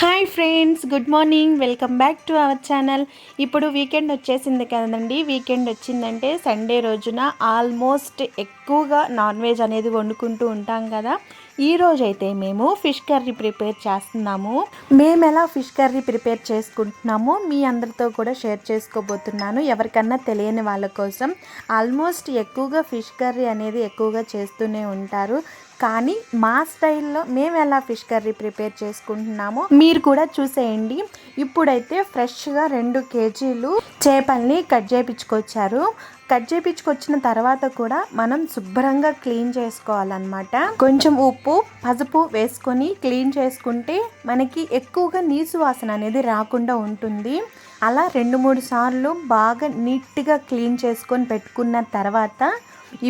Hi friends good morning. Welcome back to our channel. ఇప్పుడు weekend వచ్చేసింది కదండి. Weekend వచ్చిందంటే సండే రోజున ఆల్మోస్ట్ ఎక్కువగా నాన్ వెజ్ అనేది వండుకుంటూ ఉంటాం కదా. ఈ అయితే మేము ఫిష్ కర్రీ ప్రిపేర్ చేస్తున్నాము. మేము ఎలా ఫిష్ కర్రీ ప్రిపేర్ చేసుకుంటున్నామో మీ అందరితో కూడా షేర్ చేసుకోబోతున్నాను. ఎవరికన్నా తెలియని వాళ్ళ కోసం ఆల్మోస్ట్ ఎక్కువగా ఫిష్ కర్రీ అనేది ఎక్కువగా చేస్తూనే ఉంటారు. కానీ మా స్టైల్లో మేము ఎలా ఫిష్ కర్రీ ప్రిపేర్ చేసుకుంటున్నామో మీరు కూడా చూసేయండి. ఇప్పుడైతే ఫ్రెష్గా రెండు కేజీలు చేపల్ని కట్ చేయించుకొచ్చారు కట్ చేయించుకొచ్చిన తర్వాత కూడా మనం శుభ్రంగా క్లీన్ చేసుకోవాలన్నమాట. కొంచెం ఉప్పు పసుపు వేసుకొని క్లీన్ చేసుకుంటే మనకి ఎక్కువగా నీసు వాసన అనేది రాకుండా ఉంటుంది. అలా రెండు మూడు సార్లు బాగా నీట్గా క్లీన్ చేసుకొని పెట్టుకున్న తర్వాత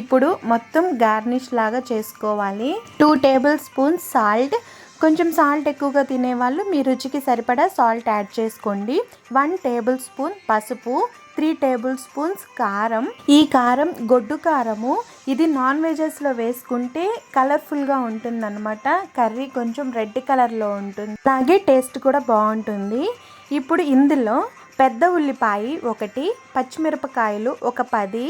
ఇప్పుడు మొత్తం గార్నిష్ లాగా చేసుకోవాలి. Two tablespoons salt. కొంచెం సాల్ట్ ఎక్కువగా తినేవాళ్ళు మీ రుచికి సరిపడా సాల్ట్ యాడ్ చేసుకోండి. వన్ టేబుల్ స్పూన్ పసుపు. త్రీ టేబుల్ స్పూన్స్ కారం. ఈ కారం గొడ్డు కారము ఇది నాన్ వెజెస్లో వేసుకుంటే కలర్ఫుల్గా ఉంటుందన్నమాట. కర్రీ కొంచెం రెడ్ కలర్లో ఉంటుంది. అలాగే టేస్ట్ కూడా బాగుంటుంది. ఇప్పుడు ఇందులో పెద్ద ఉల్లిపాయ ఒకటి పచ్చిమిరపకాయలు ఒక పది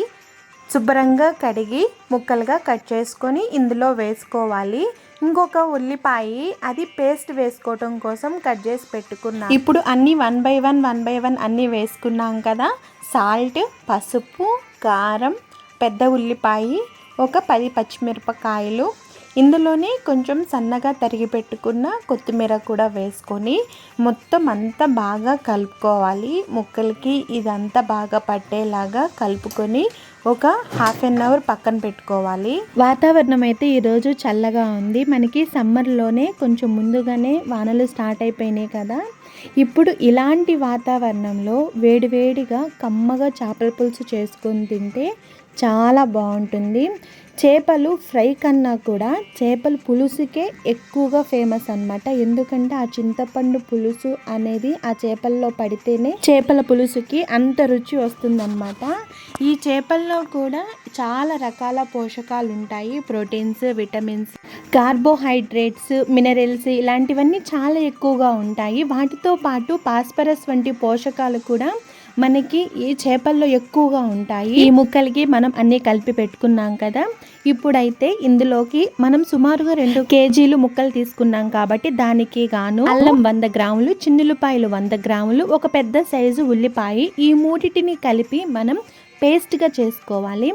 శుభ్రంగా కడిగి ముక్కలుగా కట్ చేసుకొని ఇందులో వేసుకోవాలి. ఇంకొక ఉల్లిపాయ అది పేస్ట్ వేసుకోవటం కోసం కట్ చేసి పెట్టుకున్నాం ఇప్పుడు అన్నీ one by one one by one అన్నీ వేసుకున్నాం కదా. సాల్ట్ పసుపు కారం పెద్ద ఉల్లిపాయ ఒక పది పచ్చిమిరపకాయలు ఇందులోనే కొంచెం సన్నగా తరిగి పెట్టుకున్న కొత్తిమీర కూడా వేసుకొని మొత్తం అంతా బాగా కలుపుకోవాలి. ముక్కలకి ఇదంతా బాగా పట్టేలాగా కలుపుకొని ఒక హాఫ్ అన్ అవర్ పక్కన పెట్టుకోవాలి. వాతావరణం అయితే ఈరోజు చల్లగా ఉంది. మనకి సమ్మర్లోనే కొంచెం ముందుగానే వానలు స్టార్ట్ అయిపోయినాయి కదా. ఇప్పుడు ఇలాంటి వాతావరణంలో వేడివేడిగా కమ్మగా చేపల పులుసు చేసుకొని తింటే చాలా బాగుంటుంది. చేపలు ఫ్రై కన్నా కూడా చేపల పులుసుకే ఎక్కువగా ఫేమస్ అనమాట ఎందుకంటే ఆ చింతపండు పులుసు అనేది ఆ చేపల్లో పడితేనే చేపల పులుసుకి అంత రుచి వస్తుందన్నమాట. ఈ చేపల్లో కూడా చాలా రకాల పోషకాలు ఉంటాయి ప్రోటీన్స్ విటమిన్స్ కార్బోహైడ్రేట్స్ మినరల్స్ ఇలాంటివన్నీ చాలా ఎక్కువగా ఉంటాయి. వాటితో పాటు పాస్పరస్ వంటి పోషకాలు కూడా మనకి ఈ చేపల్లో ఎక్కువగా ఉంటాయి. ఈ ముక్కలకి మనం అన్నీ కలిపి పెట్టుకున్నాం కదా. ఇప్పుడైతే ఇందులోకి మనం సుమారుగా రెండు కేజీలు ముక్కలు తీసుకున్నాం కాబట్టి దానికి గాను అల్లం వంద గ్రాములు చిన్నులపాయలు వంద గ్రాములు ఒక పెద్ద సైజు ఉల్లిపాయ ఈ మూడిటిని కలిపి మనం పేస్ట్గా చేసుకోవాలి.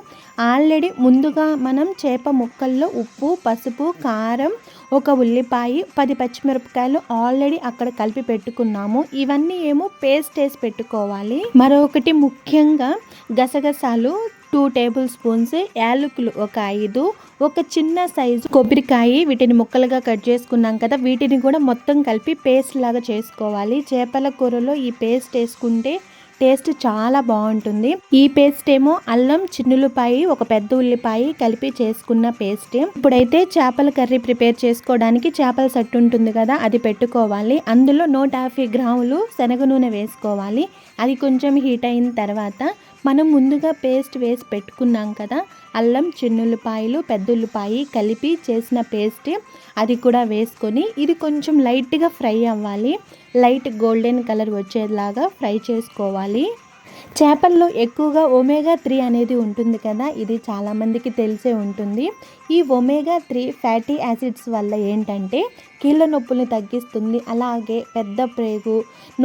ఆల్రెడీ ముందుగా మనం చేప ముక్కల్లో ఉప్పు పసుపు కారం ఒక ఉల్లిపాయ పది పచ్చిమిరపకాయలు ఆల్రెడీ అక్కడ కలిపి పెట్టుకున్నాము. ఇవన్నీ ఏమో పేస్ట్ వేసి పెట్టుకోవాలి. మరొకటి ముఖ్యంగా గసగసాలు టూ టేబుల్ స్పూన్స్ యాలకులు ఒక ఐదు ఒక చిన్న సైజు కొబ్బరికాయ వీటిని ముక్కలుగా కట్ చేసుకున్నాం కదా వీటిని కూడా మొత్తం కలిపి పేస్ట్ లాగా చేసుకోవాలి. చేపల కూరలో ఈ పేస్ట్ వేసుకుంటే టేస్ట్ చాలా బాగుంటుంది. ఈ పేస్ట్ ఏమో అల్లం చిన్నులపాయి ఒక పెద్ద ఉల్లిపాయ కలిపి చేసుకున్న పేస్ట్. ఇప్పుడైతే చేపల కర్రీ ప్రిపేర్ చేసుకోవడానికి చేపల సట్టు ఉంటుంది కదా అది పెట్టుకోవాలి. అందులో నూట యాభై గ్రాములు శనగ నూనె వేసుకోవాలి. అది కొంచెం హీట్ అయిన తర్వాత మనం ముందుగా పేస్ట్ వేసి పెట్టుకున్నాం కదా అల్లం చిన్నుల్లిపాయలు పెద్దుల్లిపాయ కలిపి చేసిన పేస్ట్ అది కూడా వేసుకొని ఇది కొంచెం లైట్గా ఫ్రై అవ్వాలి. లైట్ గోల్డెన్ కలర్ వచ్చేలాగా ఫ్రై చేసుకోవాలి. చేపల్లో ఎక్కువగా ఒమేగా త్రీ అనేది ఉంటుంది కదా ఇది చాలామందికి తెలిసే ఉంటుంది. ఈ ఒమేగా త్రీ ఫ్యాటీ యాసిడ్స్ వల్ల ఏంటంటే కీళ్ళ నొప్పుల్ని తగ్గిస్తుంది. అలాగే పెద్ద ప్రేగు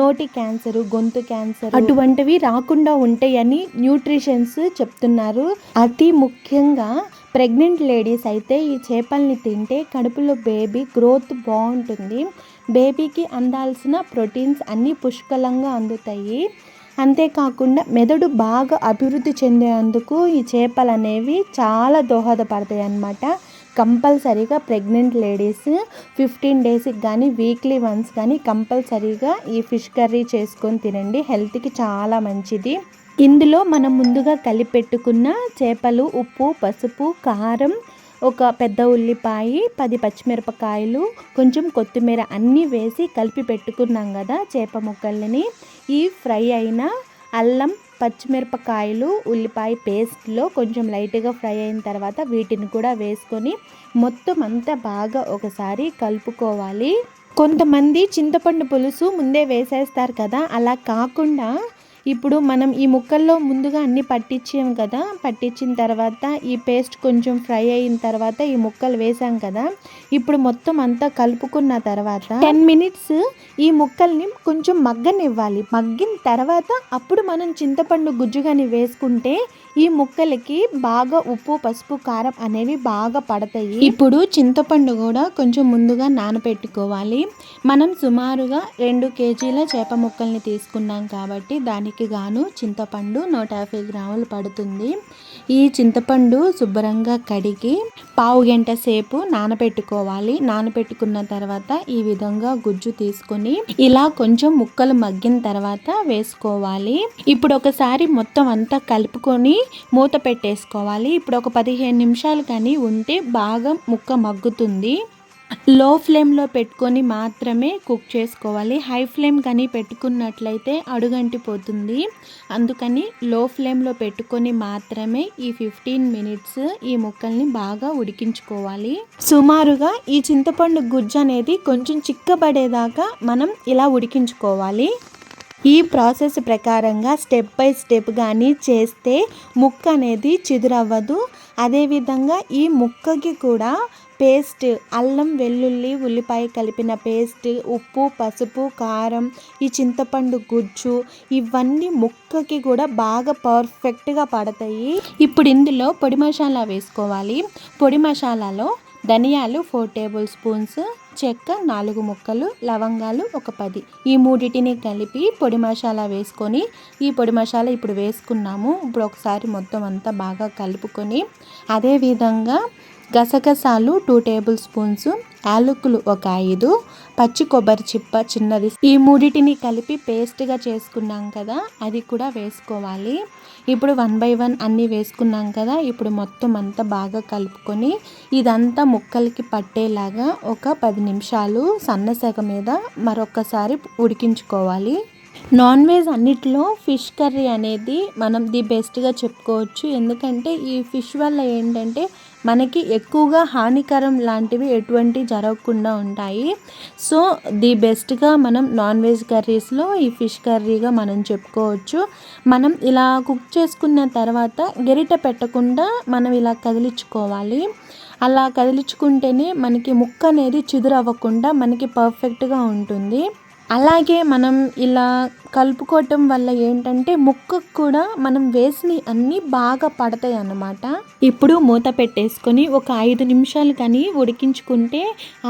నోటి క్యాన్సర్ గొంతు క్యాన్సర్ అటువంటివి రాకుండా ఉంటాయని న్యూట్రిషన్స్ చెప్తున్నారు. అతి ముఖ్యంగా ప్రెగ్నెంట్ లేడీస్ అయితే ఈ చేపల్ని తింటే కడుపులో బేబీ గ్రోత్ బాగుంటుంది. బేబీకి అందాల్సిన ప్రోటీన్స్ అన్నీ పుష్కలంగా అందుతాయి. అంతేకాకుండా మెదడు బాగా అభివృద్ధి చెందేందుకు ఈ చేపలు అనేవి చాలా దోహదపడతాయి అన్నమాట. కంపల్సరీగా ప్రెగ్నెంట్ లేడీస్ ఫిఫ్టీన్ డేస్కి కానీ వీక్లీ వన్స్ కానీ కంపల్సరీగా ఈ ఫిష్ కర్రీ చేసుకొని తినండి. హెల్త్కి చాలా మంచిది. ఇందులో మనం ముందుగా కలిపెట్టుకున్న చేపలు ఉప్పు పసుపు కారం ఒక పెద్ద ఉల్లిపాయ పది పచ్చిమిరపకాయలు కొంచెం కొత్తిమీర అన్నీ వేసి కలిపి పెట్టుకున్నాం కదా చేప ముక్కల్ని. ఈ ఫ్రై అయిన అల్లం పచ్చిమిరపకాయలు ఉల్లిపాయ పేస్ట్లో కొంచెం లైట్గా ఫ్రై అయిన తర్వాత వీటిని కూడా వేసుకొని మొత్తం అంతా బాగా ఒకసారి కలుపుకోవాలి. కొంతమంది చింతపండు పులుసు ముందే వేసేస్తారు కదా అలా కాకుండా ఇప్పుడు మనం ఈ ముక్కల్లో ముందుగా అన్ని పట్టించాం కదా పట్టించిన తర్వాత ఈ పేస్ట్ కొంచెం ఫ్రై అయిన తర్వాత ఈ ముక్కలు వేసాం కదా ఇప్పుడు మొత్తం అంతా కలుపుకున్న తర్వాత టెన్ మినిట్స్ ఈ ముక్కల్ని కొంచెం మగ్గనివ్వాలి. మగ్గిన తర్వాత అప్పుడు మనం చింతపండు గుజ్జుగాని వేసుకుంటే ఈ ముక్కలకి బాగా ఉప్పు పసుపు కారం అనేవి బాగా పడతాయి. ఇప్పుడు చింతపండు కూడా కొంచెం ముందుగా నానబెట్టుకోవాలి మనం సుమారుగా రెండు కేజీల చేప ముక్కల్ని తీసుకున్నాం కాబట్టి దానికి గాను చింతపండు నూట యాభై గ్రాములు పడుతుంది. ఈ చింతపండు శుభ్రంగా కడిగి పావు గంట సేపు నానబెట్టుకోవాలి నానబెట్టుకున్న తర్వాత ఈ విధంగా గుజ్జు తీసుకొని ఇలా కొంచెం ముక్కలు మగ్గిన తర్వాత వేసుకోవాలి. ఇప్పుడు ఒకసారి మొత్తం అంతా కలుపుకొని మూత పెట్టేసుకోవాలి. ఇప్పుడు ఒక పదిహేను నిమిషాలు కానీ ఉంటే బాగా ముక్క మగ్గుతుంది. లో ఫ్లేమ్లో పెట్టుకొని మాత్రమే కుక్ చేసుకోవాలి. హై ఫ్లేమ్ కానీ పెట్టుకున్నట్లయితే అడుగంటిపోతుంది. అందుకని లో ఫ్లేమ్లో పెట్టుకొని మాత్రమే ఈ ఫిఫ్టీన్ మినిట్స్ ఈ ముక్కల్ని బాగా ఉడికించుకోవాలి. సుమారుగా ఈ చింతపండు గుజ్జు అనేది కొంచెం చిక్కబడేదాకా మనం ఇలా ఉడికించుకోవాలి. ఈ ప్రాసెస్ ప్రకారంగా స్టెప్ బై స్టెప్ కానీ చేస్తే ముక్క అనేది చిదురవ్వదు. అదేవిధంగా ఈ ముక్కకి కూడా పేస్ట్ అల్లం వెల్లుల్లి ఉల్లిపాయ కలిపిన పేస్ట్ ఉప్పు పసుపు కారం ఈ చింతపండు గుజ్జు ఇవన్నీ ముక్కకి కూడా బాగా పర్ఫెక్ట్గా పడతాయి. ఇప్పుడు ఇందులో పొడి మసాలా వేసుకోవాలి. పొడి మసాలాలో ధనియాలు ఫోర్ టేబుల్ స్పూన్స్ చెక్క నాలుగు ముక్కలు లవంగాలు ఒక పది. ఈ మూడిటిని కలిపి పొడి మసాలా వేసుకొని ఈ పొడి మసాలా ఇప్పుడు వేసుకున్నాము. ఇప్పుడు ఒకసారి మొత్తం అంతా బాగా కలుపుకొని అదేవిధంగా గసగసాలు టూ టేబుల్ స్పూన్స్ యాలకులు ఒక ఐదు పచ్చి కొబ్బరి చిప్ప చిన్నది. ఈ మూడిటిని కలిపి పేస్ట్గా చేసుకున్నాం కదా అది కూడా వేసుకోవాలి. ఇప్పుడు వన్ బై వన్ అన్నీ వేసుకున్నాం కదా ఇప్పుడు మొత్తం అంతా బాగా కలుపుకొని ఇదంతా ముక్కలకి పట్టేలాగా ఒక పది నిమిషాలు సన్నసగ మీద మరొకసారి ఉడికించుకోవాలి. నాన్ వెజ్ అన్నిటిలో ఫిష్ కర్రీ అనేది మనం ది బెస్ట్గా చెప్పుకోవచ్చు. ఎందుకంటే ఈ ఫిష్ వల్ల ఏంటంటే మనకి ఎక్కువగా హానికరం లాంటివి ఎటువంటి జరగకుండా ఉంటాయి. సో ది బెస్ట్గా మనం నాన్ వెజ్ కర్రీస్లో ఈ ఫిష్ కర్రీగా మనం చెప్పుకోవచ్చు. మనం ఇలా కుక్ చేసుకున్న తర్వాత గెరిట పెట్టకుండా మనం ఇలా కదిలించుకోవాలి. అలా కదిలించుకుంటేనే మనకి ముక్క అనేది చిదురవ్వకుండా మనకి పర్ఫెక్ట్గా ఉంటుంది. అలాగే మనం ఇలా కలుపుకోవటం వల్ల ఏంటంటే ముక్కకు కూడా మనం వేసిన అన్నీ బాగా పడతాయి అన్నమాట. ఇప్పుడు మూత పెట్టేసుకొని ఒక ఐదు నిమిషాలు కానీ ఉడికించుకుంటే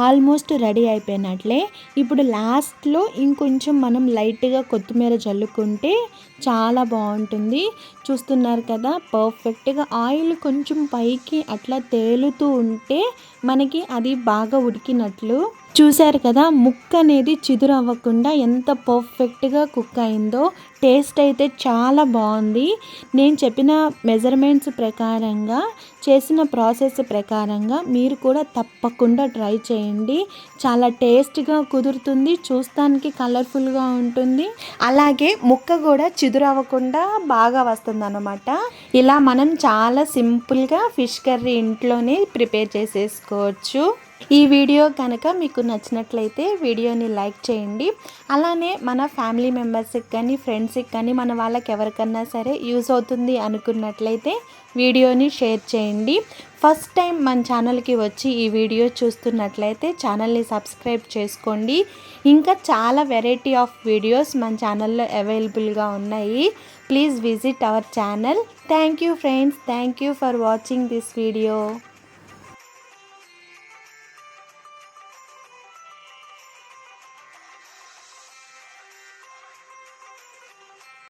ఆల్మోస్ట్ రెడీ అయిపోయినట్లే. ఇప్పుడు లాస్ట్లో ఇంకొంచెం మనం లైట్గా కొత్తిమీర జల్లుకుంటే చాలా బాగుంటుంది. చూస్తున్నారు కదా పర్ఫెక్ట్గా ఆయిల్ కొంచెం పైకి అట్లా తేలుతూ ఉంటే మనకి అది బాగా ఉడికినట్లు. చూశారు కదా ముక్క అనేది చిదురు అవ్వకుండా ఎంత పర్ఫెక్ట్గా కుక్ అయిందో టేస్ట్ అయితే చాలా బాగుంది. నేను చెప్పిన మెజర్మెంట్స్ ప్రకారంగా చేసిన ప్రాసెస్ ప్రకారంగా మీరు కూడా తప్పకుండా ట్రై చేయండి. చాలా టేస్ట్గా కుదురుతుంది చూస్తానికి కలర్ఫుల్గా ఉంటుంది. అలాగే ముక్క కూడా చిదురు అవ్వకుండా బాగా వస్తుంది ఇలా మనం చాలా సింపుల్గా ఫిష్ కర్రీ ఇంట్లోనే ప్రిపేర్ చేసేసుకోవచ్చు. ఈ వీడియో కనుక మీకు నచ్చినట్లయితే వీడియోని లైక్ చేయండి. అలానే మన ఫ్యామిలీ మెంబర్స్కి కానీ ఫ్రెండ్స్కి కానీ మన వాళ్ళకి ఎవరికన్నా సరే యూస్ అవుతుంది అనుకున్నట్లయితే వీడియోని షేర్ చేయండి. ఫస్ట్ టైం మన ఛానల్కి వచ్చి ఈ వీడియో చూస్తున్నట్లయితే ఛానల్ని సబ్స్క్రైబ్ చేసుకోండి. ఇంకా చాలా వెరైటీ ఆఫ్ వీడియోస్ మన ఛానల్లో అవైలబుల్గా ఉన్నాయి. Please visit our channel. Thank you friends. Thank you for watching this video.